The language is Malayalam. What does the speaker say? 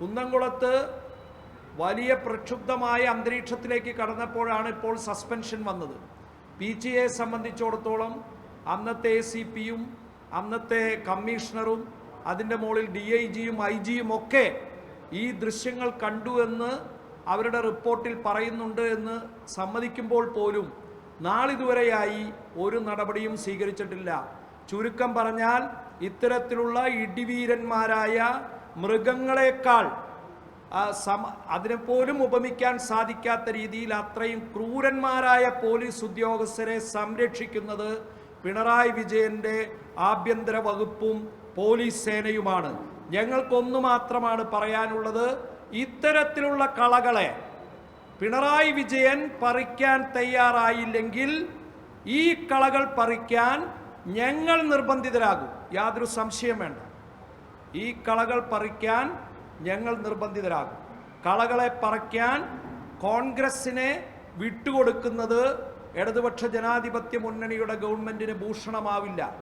കുന്നംകുളത്ത് വലിയ പ്രക്ഷുബ്ധമായ അന്തരീക്ഷത്തിലേക്ക് കടന്നപ്പോഴാണ് ഇപ്പോൾ സസ്പെൻഷൻ വന്നത്. പി ജി എ സംബന്ധിച്ചിടത്തോളം അന്നത്തെ സി പിയും അന്നത്തെ കമ്മീഷണറും അതിന്റെ മുകളിൽ ഡി ഐ ജിയും ഐ ജിയും ഒക്കെ ഈ ദൃശ്യങ്ങൾ കണ്ടു എന്ന് അവരുടെ റിപ്പോർട്ടിൽ പറയുന്നുണ്ട് എന്ന് സമ്മതിക്കുമ്പോൾ പോലും നാളിതുവരെയായി ഒരു നടപടിയും സ്വീകരിച്ചിട്ടില്ല. ചുരുക്കം പറഞ്ഞാൽ ഇത്തരത്തിലുള്ള ഇടിവീരന്മാരായ മൃഗങ്ങളെക്കാൾ സമ അതിനെപ്പോലും ഉപമിക്കാൻ സാധിക്കാത്ത രീതിയിൽ അത്രയും ക്രൂരന്മാരായ പോലീസ് ഉദ്യോഗസ്ഥരെ സംരക്ഷിക്കുന്നത് പിണറായി വിജയന്റെ ആഭ്യന്തര വകുപ്പും പോലീസ് സേനയുമാണ്. ഞങ്ങൾക്കൊന്നു മാത്രമാണ് പറയാനുള്ളത് ഇത്തരത്തിലുള്ള കളകളെ പിണറായി വിജയൻ പറിക്കാൻ തയ്യാറായില്ലെങ്കിൽ ഈ കളകൾ പറിക്കാൻ ഞങ്ങൾ നിർബന്ധിതരാകും. യാതൊരു സംശയം വേണ്ട. ഈ കളകൾ പറിക്കാൻ ഞങ്ങൾ നിർബന്ധിതരാകും. കളകളെ പറിക്കാൻ കോൺഗ്രസിനെ വിട്ടുകൊടുക്കുന്നത് ഇടതുപക്ഷ ജനാധിപത്യ മുന്നണിയുടെ ഗവൺമെന്റിന് ഭൂഷണമാവില്ല.